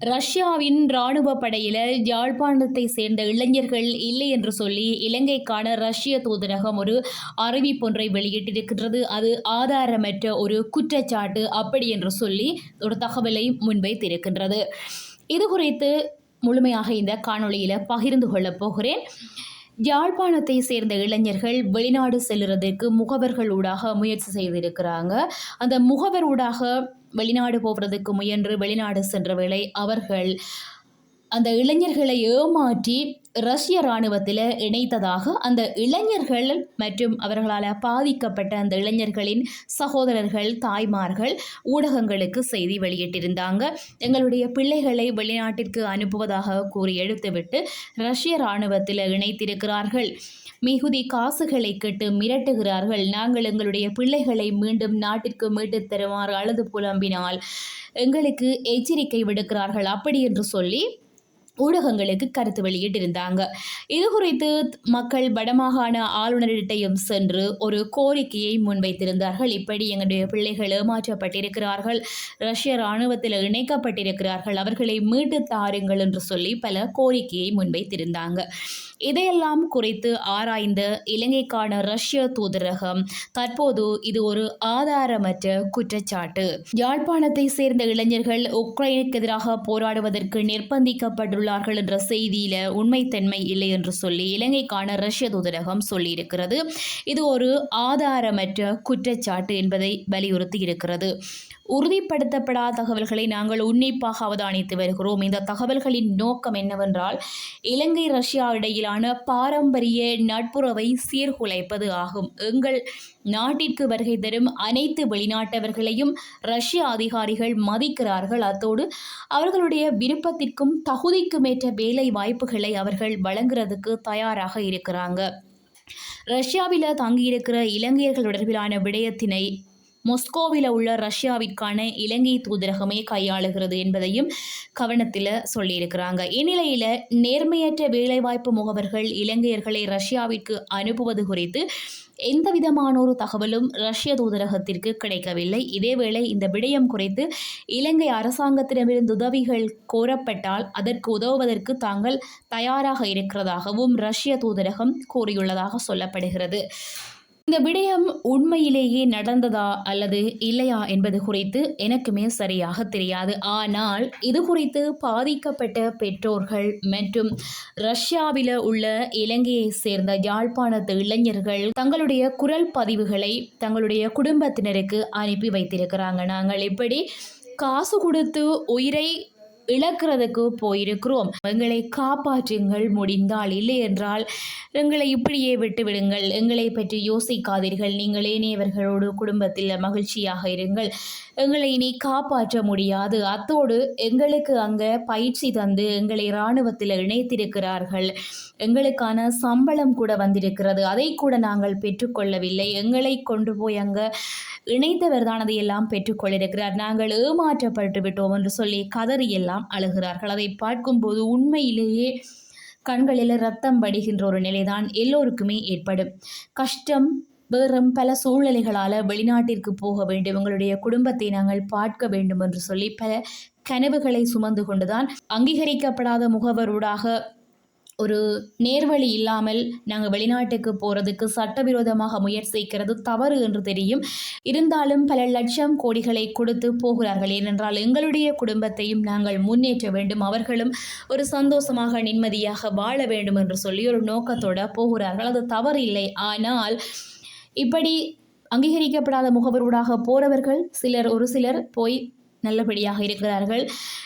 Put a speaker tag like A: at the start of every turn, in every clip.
A: ரஷ்யாவின் ராணுவ படையில யாழ்ப்பாணத்தை சேர்ந்த இளைஞர்கள் இல்லை என்று சொல்லி இலங்கைக்கான ரஷ்ய தூதரகம் ஒரு அறிவிப்பொன்றை வெளியிட்டிருக்கின்றது. அது ஆதாரமற்ற ஒரு குற்றச்சாட்டு அப்படி என்று சொல்லி ஒரு தகவலை முன்வைத்திருக்கின்றது. இது குறித்து முழுமையாக இந்த காணொளியில் பகிர்ந்து கொள்ளப் போகிறேன். யாழ்ப்பாணத்தை சேர்ந்த இளைஞர்கள் வெளிநாடு செல்லுறதுக்கு முகவர்கள் ஊடாக முயற்சி செய்திருக்கிறாங்க. அந்த முகவர் ஊடாக வெளிநாடு போகிறதுக்கு முயன்று வெளிநாடு சென்ற வேளை அவர்கள் அந்த இளைஞர்களை ஏமாற்றி ரஷ்ய இராணுவத்தில் இணைத்ததாக அந்த இளைஞர்கள் மற்றும் அவர்களால் பாதிக்கப்பட்ட அந்த இளைஞர்களின் சகோதரர்கள் தாய்மார்கள் ஊடகங்களுக்கு செய்தி வெளியிட்டிருந்தாங்க. எங்களுடைய பிள்ளைகளை வெளிநாட்டிற்கு அனுப்புவதாக கூறி எடுத்துவிட்டு ரஷ்ய இராணுவத்தில் இணைத்திருக்கிறார்கள். மிகுதி காசுகளை கேட்டு மிரட்டுகிறார்கள். நாங்கள் எங்களுடைய பிள்ளைகளை மீண்டும் நாட்டிற்கு மீட்டு தருமாறு அழுது புலம்பினால் எங்களுக்கு எச்சரிக்கை விடுக்கிறார்கள். அப்படி என்று சொல்லி ஊடகங்களுக்கு கருத்து வெளியிட்டிருந்தாங்க. இது குறித்து மக்கள் வடமாகாண ஆளுநரிடையும் சென்று ஒரு கோரிக்கையை முன்வைத்திருந்தார்கள். இப்படி எங்களுடைய பிள்ளைகள் ஏமாற்றப்பட்டிருக்கிறார்கள் ரஷ்ய இராணுவத்தில் இணைக்கப்பட்டிருக்கிறார்கள். அவர்களை மீட்டு தாருங்கள் என்று சொல்லி பல கோரிக்கையை முன்வைத்திருந்தாங்க. இதையெல்லாம் குறித்து ஆராய்ந்த இலங்கைக்கான ரஷ்ய தூதரகம் தற்போது இது ஒரு ஆதாரமற்ற குற்றச்சாட்டு. யாழ்ப்பாணத்தை சேர்ந்த இளைஞர்கள் உக்ரைனுக்கு எதிராக போராடுவதற்கு நிர்பந்திக்கப்பட்டுள்ளார்கள் என்ற செய்தியில் உண்மைத்தன்மை இல்லை என்று சொல்லி இலங்கைக்கான ரஷ்ய தூதரகம் சொல்லியிருக்கிறது. இது ஒரு ஆதாரமற்ற குற்றச்சாட்டு என்பதை வலியுறுத்தி இருக்கிறது. உறுதிப்படுத்தப்படாத தகவல்களை நாங்கள் உன்னிப்பாக அவதானித்து வருகிறோம். இந்த தகவல்களின் நோக்கம் என்னவென்றால் இலங்கை ரஷ்யா இடையிலான பாரம்பரிய நட்புறவை சீர்குலைப்பது ஆகும். எங்கள் நாட்டிற்கு வருகை தரும் அனைத்து வெளிநாட்டவர்களையும் ரஷ்ய அதிகாரிகள் மதிக்கிறார்கள். அத்தோடு அவர்களுடைய விருப்பத்திற்கும் தகுதிக்குமேற்ற வேலை வாய்ப்புகளை அவர்கள் வழங்குறதுக்கு தயாராக இருக்கிறாங்க. ரஷ்யாவில் தங்கியிருக்கிற இலங்கையர்கள் தொடர்பிலான விடயத்தினை மொஸ்கோவில் உள்ள ரஷ்யாவிற்கான இலங்கை தூதரகமே கையாளுகிறது என்பதையும் கவனத்தில் சொல்லியிருக்கிறாங்க. இந்நிலையில் நேர்மையற்ற வேலைவாய்ப்பு முகவர்கள் இலங்கையர்களை ரஷ்யாவிற்கு அனுப்புவது குறித்து எந்த விதமான ஒரு தகவலும் ரஷ்ய தூதரகத்திற்கு கிடைக்கவில்லை. இதேவேளை இந்த விடயம் குறித்து இலங்கை அரசாங்கத்திடமிருந்து உதவிகள் கோரப்பட்டால் அதற்கு உதவுவதற்கு தாங்கள் தயாராக இருக்கிறதாகவும் ரஷ்ய தூதரகம் கூறியுள்ளதாக சொல்லப்படுகிறது. இந்த விடயம் உண்மையிலேயே நடந்ததா அல்லது இல்லையா என்பது குறித்து எனக்குமே சரியாக தெரியாது. ஆனால் இது குறித்து பாதிக்கப்பட்ட பெற்றோர்கள் மற்றும் ரஷ்யாவில் உள்ள இலங்கையை சேர்ந்த யாழ்ப்பாணத்து இளைஞர்கள் தங்களுடைய குரல் பதிவுகளை தங்களுடைய குடும்பத்தினருக்கு அனுப்பி வைத்திருக்கிறாங்க. நாங்கள் இப்படி காசு கொடுத்து உயிரை இழக்கிறதுக்கு போயிருக்கிறோம். எங்களை காப்பாற்றுங்கள் முடிந்தால். இல்லை என்றால் எங்களை இப்படியே விட்டுவிடுங்கள். எங்களை பற்றி யோசிக்காதீர்கள். நீங்கள் ஏனையவர்களோடு குடும்பத்தில் மகிழ்ச்சியாக இருங்கள். எங்களை இனி காப்பாற்ற முடியாது. அத்தோடு எங்களுக்கு அங்கே பயிற்சி தந்து எங்களை இராணுவத்தில் இணைத்திருக்கிறார்கள். எங்களுக்கான சம்பளம் கூட வந்திருக்கிறது. அதை கூட நாங்கள் பெற்றுக்கொள்ளவில்லை. எங்களை கொண்டு போய் அங்கே இணைத்தவர் தான் அதையெல்லாம் பெற்றுக்கொள்ளிருக்கிறார் நாங்கள் ஏமாற்றப்பட்டு விட்டோம் என்று சொல்லி கதறியெல்லாம் அழுகிறார்கள். அதை பார்க்கும்போது உண்மையிலேயே கண்களில் ரத்தம் வடிகின்ற ஒரு நிலைதான் எல்லோருக்குமே ஏற்படும். கஷ்டம் வேறும் பல சூழ்நிலைகளால் வெளிநாட்டிற்கு போக வேண்டும் உங்களுடைய குடும்பத்தை நாங்கள் பார்க்க வேண்டும் என்று சொல்லி பல கனவுகளை சுமந்து கொண்டுதான் அங்கீகரிக்கப்படாத முகவரூடாக ஒரு நேர்வழி இல்லாமல் நாங்கள் வெளிநாட்டுக்கு போகிறதுக்கு சட்டவிரோதமாக முயற்சிக்கிறது தவறு என்று தெரியும். இருந்தாலும் பல லட்சம் கோடிகளை கொடுத்து போகிறார்கள். ஏனென்றால் எங்களுடைய குடும்பத்தையும் நாங்கள் முன்னேற்ற வேண்டும். அவர்களும் ஒரு சந்தோஷமாக நிம்மதியாக வாழ வேண்டும் என்று சொல்லி ஒரு நோக்கத்தோடு போகிறார்கள். அது தவறு இல்லை ஆனால் இப்படி அங்கீகரிக்கப்படாத முகவரூடாக போகிறவர்கள் சிலர் ஒரு சிலர் போய் நல்லபடியாக இருக்கிறார்கள்.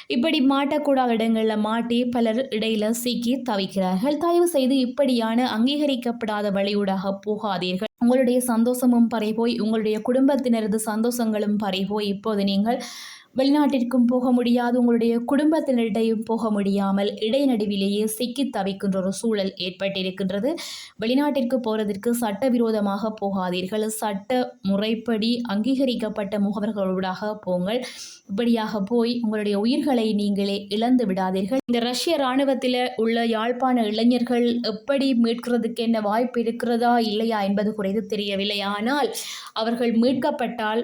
A: இப்படி மாட்டக்கூடாத இடங்களில் மாட்டி பலர் இடையில சிக்கி தவிக்கிறார்கள். தயவு செய்து இப்படியான அங்கீகரிக்கப்படாத வழியூடாக போகாதீர்கள். உங்களுடைய சந்தோஷமும் பறைபோய் உங்களுடைய குடும்பத்தினரது சந்தோஷங்களும் பறைபோய் இப்போது நீங்கள் வெளிநாட்டிற்கும் போக முடியாது உங்களுடைய குடும்பத்தினரிடையும் போக முடியாமல் இடைநடுவிலேயே சிக்கி தவிக்கின்ற ஒரு சூழல் ஏற்பட்டிருக்கின்றது. வெளிநாட்டிற்கு போகிறதற்கு சட்டவிரோதமாக போகாதீர்கள். சட்ட முறைப்படி அங்கீகரிக்கப்பட்ட முகவர்களூடாக போங்கள். இப்படியாக போய் உங்களுடைய உயிர்களை நீங்களே இழந்து விடாதீர்கள். இந்த ரஷ்ய இராணுவத்தில் உள்ள யாழ்ப்பாண இளைஞர்கள் எப்படி மீட்கிறதுக்கு என்ன வாய்ப்பு இருக்கிறதா இல்லையா என்பது குறித்து தெரியவில்லை. ஆனால் அவர்கள் மீட்கப்பட்டால்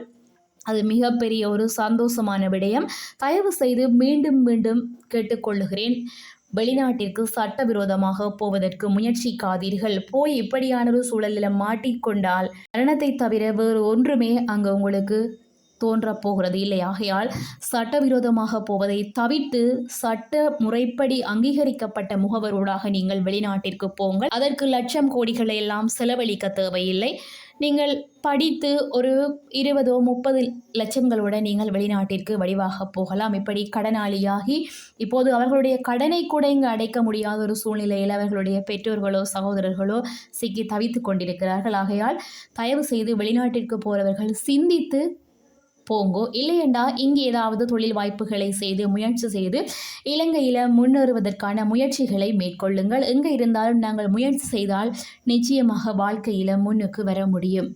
A: அது மிகப்பெரிய ஒரு சந்தோஷமான விடயம். தயவு செய்து மீண்டும் மீண்டும் கேட்டுக்கொள்ளுகிறேன். வெளிநாட்டிற்கு சட்டவிரோதமாக போவதற்கு முயற்சிக்காதீர்கள். போய் இப்படியான ஒரு சூழலில் மாட்டிக்கொண்டால் மரணத்தை தவிர வேறு ஒன்றுமே அங்கே உங்களுக்கு தோன்றப் போகிறது இல்லை. ஆகையால் சட்டவிரோதமாக போவதை தவிர்த்து சட்ட முறைப்படி அங்கீகரிக்கப்பட்ட முகவரோடாக நீங்கள் வெளிநாட்டிற்கு போங்கள். அதற்கு லட்சம் கோடிகளை எல்லாம் செலவழிக்க தேவையில்லை. நீங்கள் படித்து ஒரு இருபதோ முப்பது லட்சங்களோட நீங்கள் வெளிநாட்டிற்கு வடிவாக போகலாம். இப்படி கடனாளியாகி இப்போது அவர்களுடைய கடனை கூட இங்கு அடைக்க முடியாத ஒரு சூழ்நிலையில் அவர்களுடைய பெற்றோர்களோ சகோதரர்களோ சிக்கி தவித்து கொண்டிருக்கிறார்கள். ஆகையால் தயவு செய்து வெளிநாட்டிற்கு போகிறவர்கள் சிந்தித்து போங்கோ. இல்லையெண்டா இங்கே ஏதாவது தொழில் வாய்ப்புகளை செய்து முயற்சி செய்து இலங்கையில் முன்னேறுவதற்கான முயற்சிகளை மேற்கொள்ளுங்கள். எங்கே இருந்தாலும் நாங்கள் முயற்சி செய்தால் நிச்சயமாக வாழ்க்கையில் முன்னுக்கு வர முடியும்.